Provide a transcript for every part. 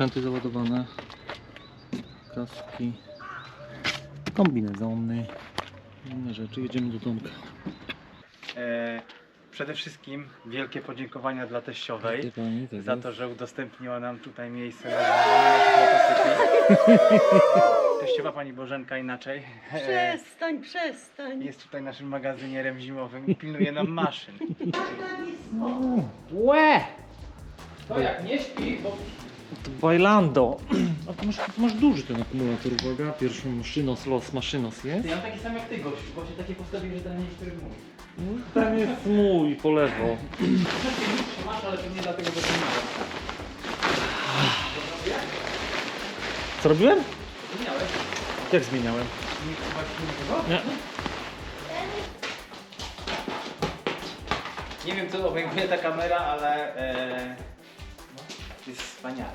sprzęty załadowane. Kaski. Kombinezony. Inne rzeczy. Jedziemy do domka. E, przede wszystkim wielkie podziękowania dla teściowej pani, tak za jest. to, że udostępniła nam tutaj miejsce na motocykli. Teściowa pani Bożenka inaczej. E, Przestań, przestań. jest tutaj naszym magazynierem zimowym i pilnuje nam maszyn. Łe! To jak nie śpi, bo Bailando. A to masz, masz duży ten akumulator, uwaga. Pierwszą maszynos, los maszynos jest. ja mam taki sam jak ty gościu, właśnie takie postawił, że ten nie który mój. Ten jest mój po lewo. Masz, ale to nie dlatego, że to nie Co robiłem? Zmieniałeś? Jak zmieniałem? Nie. Nie wiem co obejmuje ta kamera, ale e, jest wspaniale.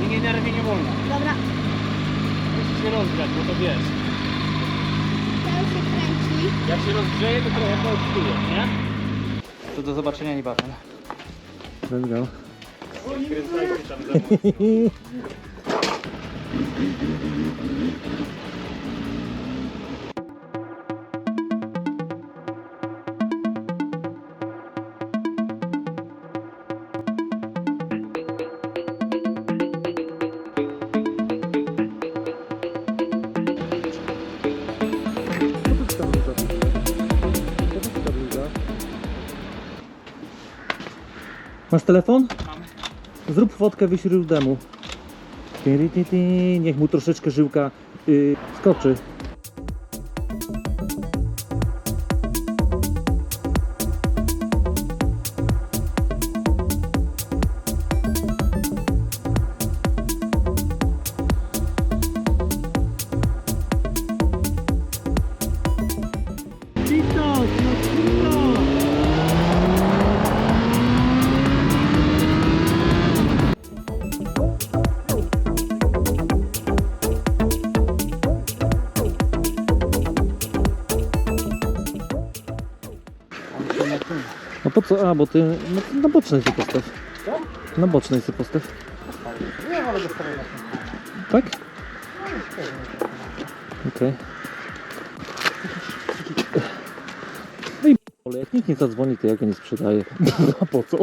Nie, nie, nie, nie wolno. Dobra, Musisz się rozgrzać, bo to wiesz. ten się kręci. Jak się rozgrzeje, to trochę poodczuje, nie? To do zobaczenia niebawem. Let's go. Masz telefon? Mam. Zrób fotkę, wyślij ty. Niech mu troszeczkę żyłka yy, skoczy. Po co? A, bo ty no, na bocznej sobie postaw. Na bocznej sobie postaw. Nie, ale dostaję. Tak? Okej. No i ale jak nikt nie zadzwoni, to ja go nie sprzedaję. A po co?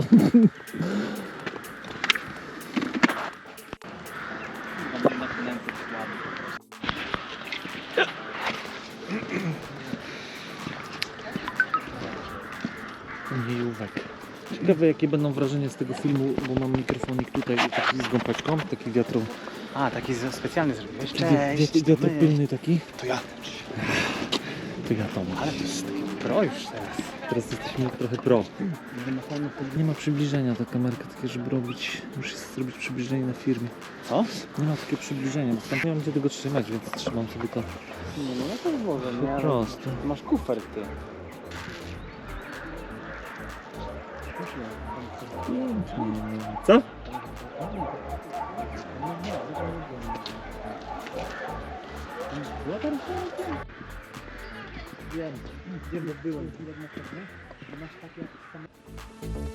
Ciekawe jakie będą wrażenia z tego filmu, bo mam mikrofonik tutaj taki z gąbeczką, taki wiatro, A, taki specjalny zrobiłeś? wi- wi- wiatropylny taki. To ja. To ja to mam. Ale to jest taki pro już teraz. Teraz jesteśmy trochę pro. Nie ma przybliżenia ta kamerka, takie żeby robić, muszę zrobić przybliżenie na firmie. Co? Nie ma takiego przybliżenia, bo tam nie mam gdzie tego trzymać, więc trzymam sobie to Nie, no ja też może, po prostu. Masz kufer ty. Co? Wiem, wiem, bo byłem. Masz takie kurwa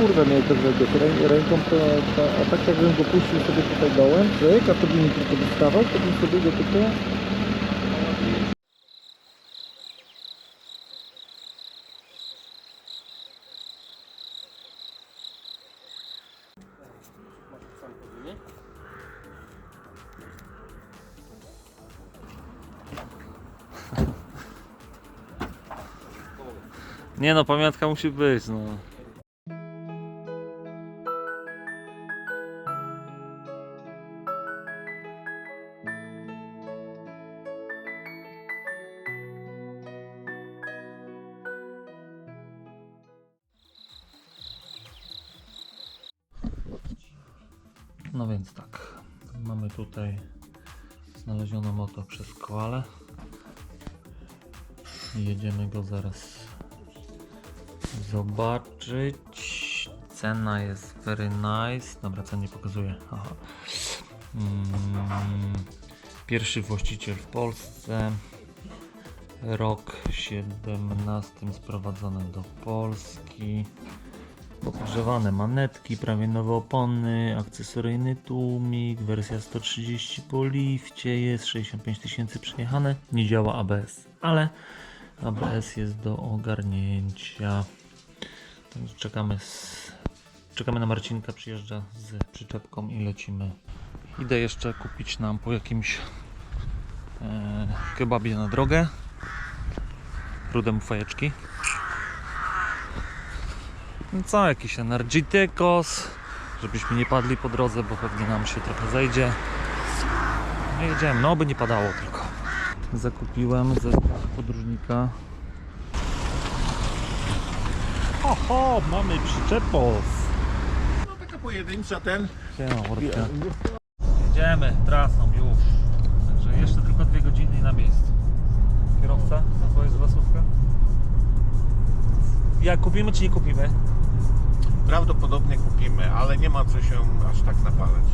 kurwę miał pewnego ręką, to, to, a tak jakbym go puścił sobie tutaj dołem, cyk, a to by mi tylko wystawał, to bym sobie go tylko... Nie no, pamiątka musi być, no. No więc tak, mamy tutaj znaleziono moto przez koale. Jedziemy go zaraz zobaczyć. Cena jest very nice. Dobra, cen nie pokazuje. Mm, pierwszy właściciel w Polsce. Rok 17 sprowadzony do Polski. Podgrzewane manetki, prawie nowe opony, akcesoryjny tłumik, wersja 130 po lifcie, jest 65 tysięcy przejechane, nie działa ABS, ale ABS jest do ogarnięcia. Czekamy, z, czekamy na Marcinka, przyjeżdża z przyczepką i lecimy. Idę jeszcze kupić nam po jakimś e, kebabie na drogę. Rudę mu fajeczki. No co, jakiś energetykos, żebyśmy nie padli po drodze, bo pewnie nam się trochę zejdzie. No jedziemy, no by nie padało tylko. Zakupiłem ze podróżnika. Oho, mamy przyczepos. No taka pojedyncza ten. Siema. Jedziemy trasą już. Także jeszcze tylko dwie godziny i na miejscu. Kierowca, na swoją głosówkę. Jak kupimy czy nie kupimy? Prawdopodobnie kupimy, ale nie ma co się aż tak napalać.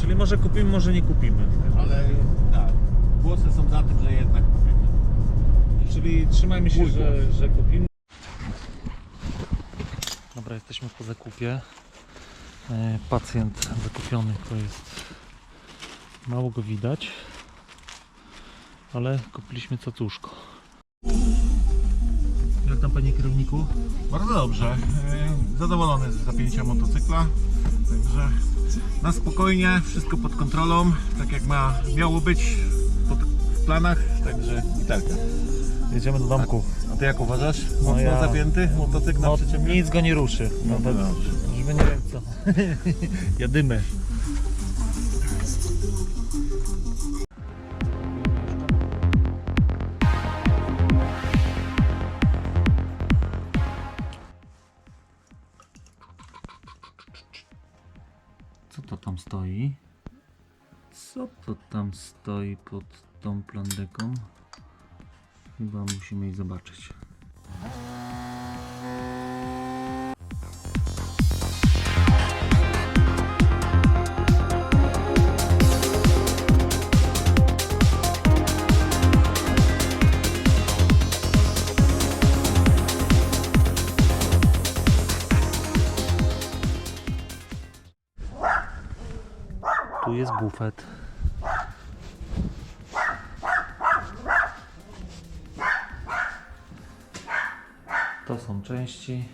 Czyli może kupimy, może nie kupimy. Ale tak, głosy są za tym, że jednak kupimy. Czyli trzymajmy się, Mój że, że kupimy. Dobra, jesteśmy po zakupie. E, Pacjent zakupiony to jest. Mało go widać. Ale kupiliśmy cacuszko. Jak tam panie kierowniku? Bardzo dobrze. Yy, Zadowolony z zapięcia motocykla. Także na spokojnie, wszystko pod kontrolą, tak jak ma miało być pod, w planach. Także gitarka. Jedziemy do domku. A ty jak uważasz? Mocno No ja- zapięty motocykl na No, przyczepie? nic go nie ruszy. No Nawet, dobrze. żeby nie wiem co. Jadymy. Tam stoi pod tą plandeką? Chyba musimy jej zobaczyć. Tu jest bufet. To są części.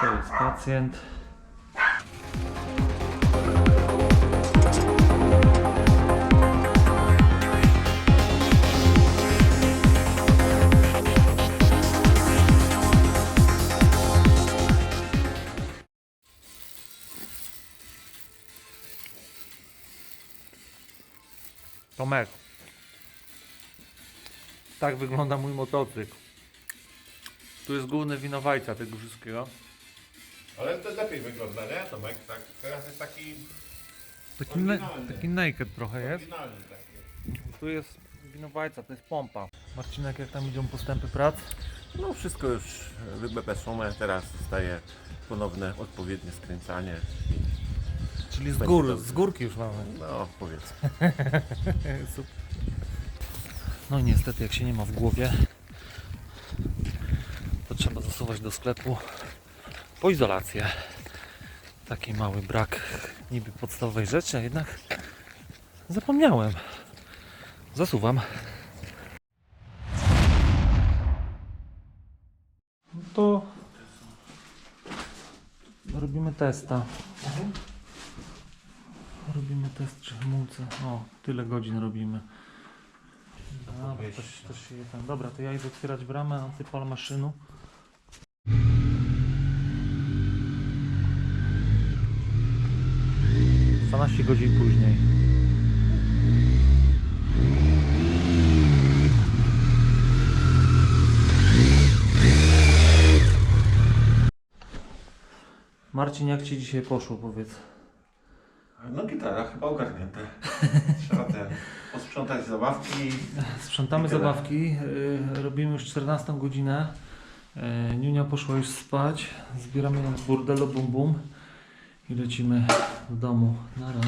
To jest pacjent. Tomek. Tak wygląda mój motocykl. Tu jest główny winowajca tego wszystkiego. Ale to lepiej wygląda, nie Tomek? Tak, teraz jest taki Taki, Oryginalny. taki naked trochę jest. oryginalny. Taki. Tu jest winowajca, to jest pompa. Marcinek, jak tam idą postępy prac? No wszystko już wybepeszone, teraz zostaje ponowne odpowiednie skręcanie. Czyli z Będzie gór, dobrze. z górki już mamy. No powiedz. Super. No i niestety, jak się nie ma w głowie, zasuwać do sklepu po izolację. Taki mały brak niby podstawowej rzeczy, a jednak zapomniałem. Zasuwam. No to robimy testa. Robimy test czy hamulce. O, tyle godzin robimy. Dobra, też, też się tam. Dobra, to ja idę otwierać bramę, a ty pal maszynu. Dwanaście godzin później. Marcin, jak ci dzisiaj poszło, powiedz? No gitara chyba ogarnięte. Trzeba ten posprzątać zabawki. Sprzątamy zabawki, y, robimy już 14 godzinę. Y, Niunia poszła już spać, zbieramy ją z burdelu bum bum i lecimy do domu. Nara.